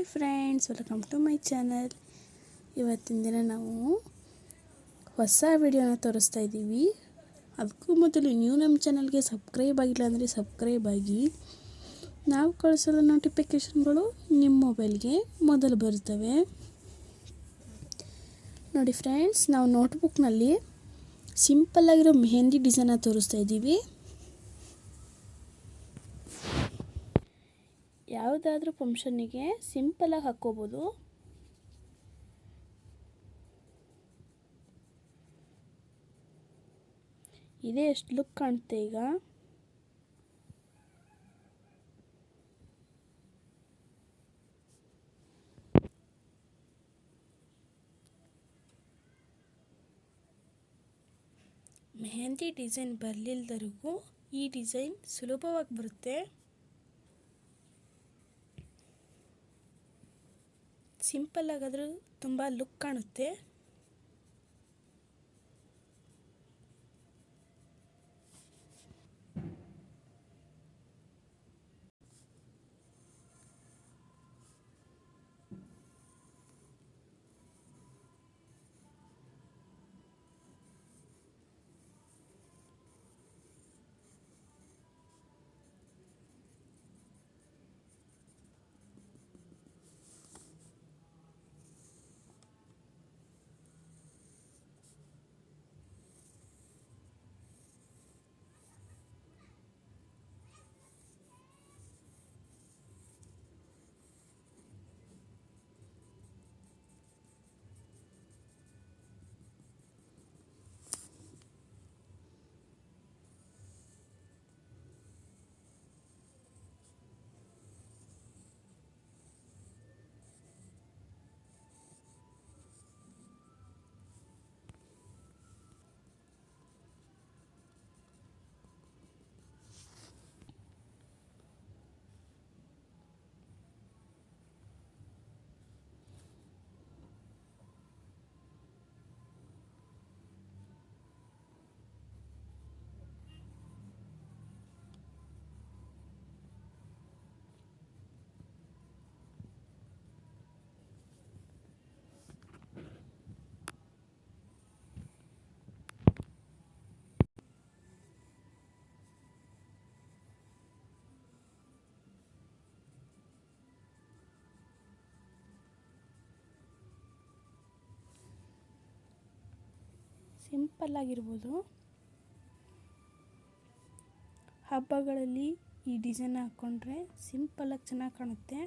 Hi friends, welcome to my channel. ಇವತ್ತಿನ ದಿನ ನಾವು ಹೊಸ ವಿಡಿಯೋನ ತೋರಿಸ್ತಾ ಇದ್ದೀವಿ. ಅದಕ್ಕೂ ಮೊದಲು ನೀವು ನಮ್ಮ ಚಾನಲ್ಗೆ ಸಬ್ಸ್ಕ್ರೈಬ್ ಆಗಿಲ್ಲ ಅಂದರೆ ಸಬ್ಸ್ಕ್ರೈಬ್ ಆಗಿ. ನಾವು ಕಳಿಸಿದ ನೋಟಿಫಿಕೇಷನ್ಗಳು ನಿಮ್ಮ ಮೊಬೈಲ್ಗೆ ಮೊದಲು ಬರುತ್ತವೆ. ನೋಡಿ ಫ್ರೆಂಡ್ಸ್, ನಾವು ನೋಟ್ಬುಕ್ನಲ್ಲಿ ಸಿಂಪಲ್ಲಾಗಿರೋ ಮೆಹಂದಿ ಡಿಸೈನ ತೋರಿಸ್ತಾ ಇದ್ದೀವಿ. ಯಾವುದಾದ್ರೂ ಫಂಕ್ಷನ್ನಿಗೆ ಸಿಂಪಲಾಗಿ ಹಾಕ್ಕೋಬೋದು. ಇದೇ ಎಷ್ಟು ಲುಕ್ ಕಾಣುತ್ತೆ ಈಗ. ಮೆಹಂದಿ ಡಿಸೈನ್ ಬರಲಿಲ್ದರಿಗೂ ಈ ಡಿಸೈನ್ ಸುಲಭವಾಗಿ ಬರುತ್ತೆ. ಸಿಂಪಲ್ ಆಗಾದರೂ ತುಂಬ ಲುಕ್ ಕಾಣುತ್ತೆ. ಸಿಂಪಲ್ ಆಗಿರ್ಬೋದು. ಹಬ್ಬಗಳಲ್ಲಿ ಈ ಡಿಸೈನ್ ಹಾಕ್ಕೊಂಡ್ರೆ ಸಿಂಪಲ್ಲಾಗಿ ಚೆನ್ನಾಗಿ ಕಾಣುತ್ತೆ.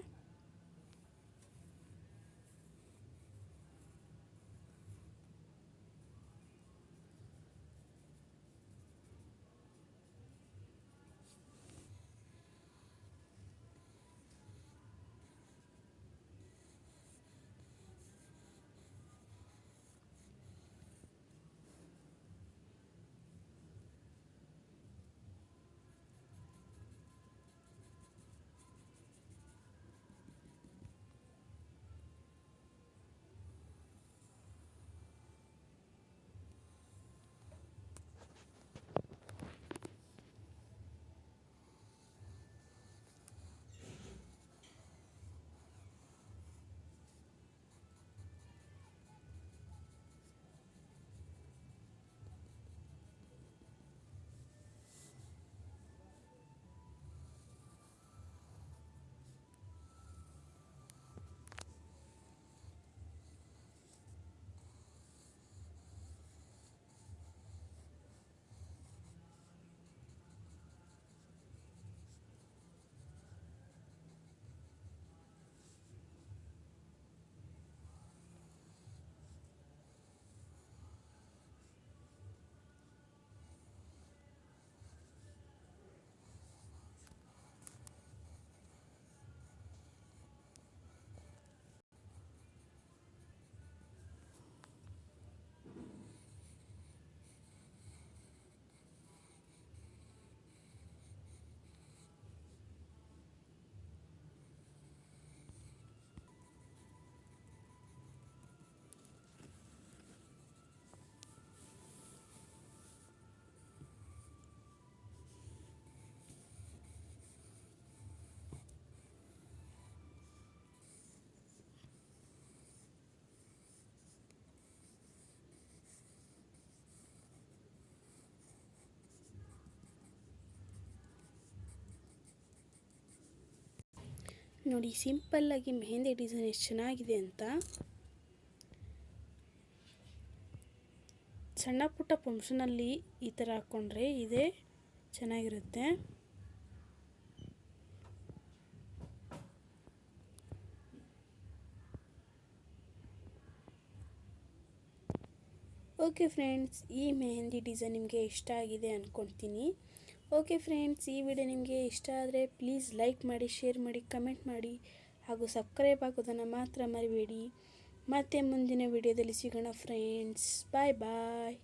ನೋಡಿ ಸಿಂಪಲ್ಲಾಗಿ ಮೆಹೆಂದಿ ಡಿಸೈನ್ ಎಷ್ಟು ಚೆನ್ನಾಗಿದೆ ಅಂತ. ಸಣ್ಣ ಪುಟ್ಟ ಫಂಕ್ಷನಲ್ಲಿ ಈ ಥರ ಹಾಕ್ಕೊಂಡ್ರೆ ಇದೇ ಚೆನ್ನಾಗಿರುತ್ತೆ. ಓಕೆ ಫ್ರೆಂಡ್ಸ್ ಈ ಮೆಹೆಂದಿ ಡಿಸೈನ್ ನಿಮಗೆ ಇಷ್ಟ ಆಗಿದೆ ಅಂದ್ಕೊಳ್ತೀನಿ ಓಕೆ ಫ್ರೆಂಡ್ಸ್ ಈ ವಿಡಿಯೋ ನಿಮಗೆ ಇಷ್ಟ ಆದರೆ ಪ್ಲೀಸ್ ಲೈಕ್ ಮಾಡಿ ಶೇರ್ ಮಾಡಿ ಕಮೆಂಟ್ ಮಾಡಿ ಹಾಗೂ ಸಬ್ಸ್ಕ್ರೈಬ್ ಆಗೋದನ್ನು ಮಾತ್ರ ಮರಿಬೇಡಿ. ಮತ್ತೆ ಮುಂದಿನ ವಿಡಿಯೋದಲ್ಲಿ ಸಿಗೋಣ ಫ್ರೆಂಡ್ಸ್ ಬಾಯ್ ಬಾಯ್